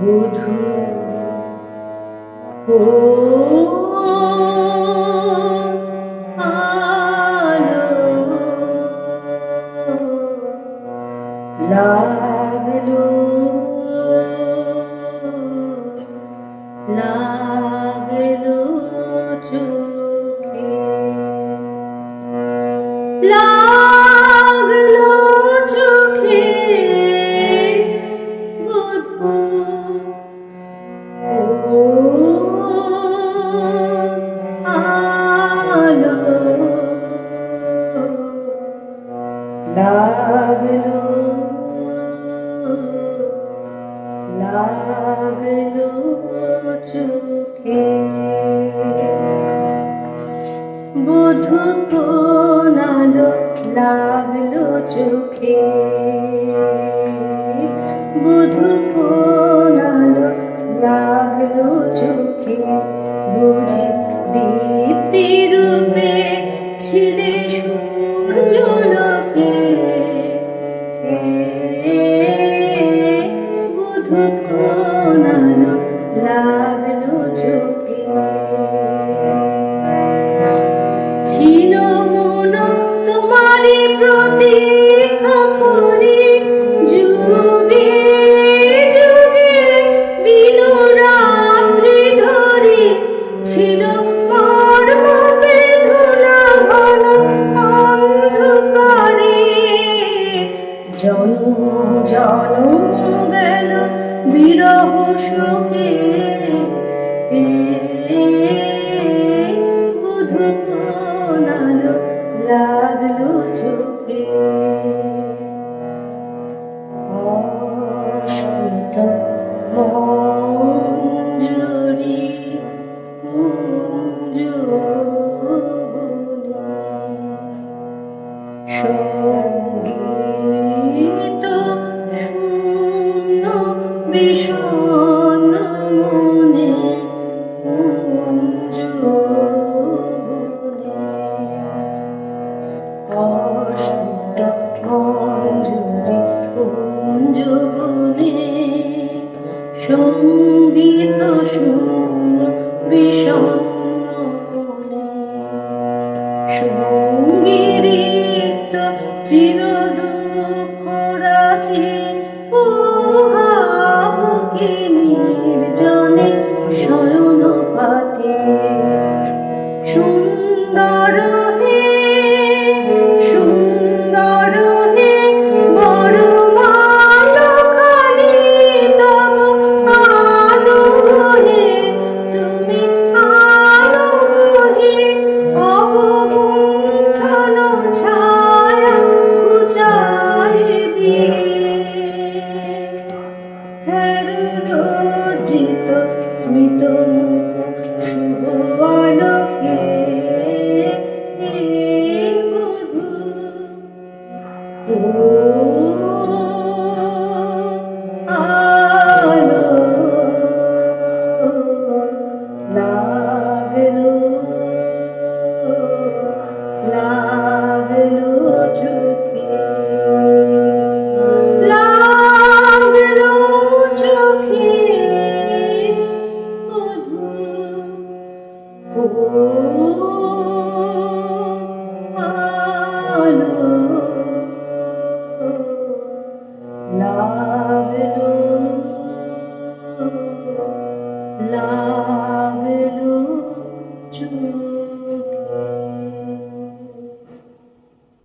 বধু ও আলো লাগল লাগল চোখে লাগল চোখে লাগল লাগল চোখে। বধু প্রণালো লাগল চোখে। জনম গেল বিরহ শোকে। সংগীত শূন্য বিষণ্ণ সঙ্গীরিত চির দুঃখ রাতে পোহাবুকে নির্জনে শয়ন পাতে সুন্দর হে হ্যার স্মিত মুখ শুভ আলোকে লাগল লাগল চোখে লাগল চোখে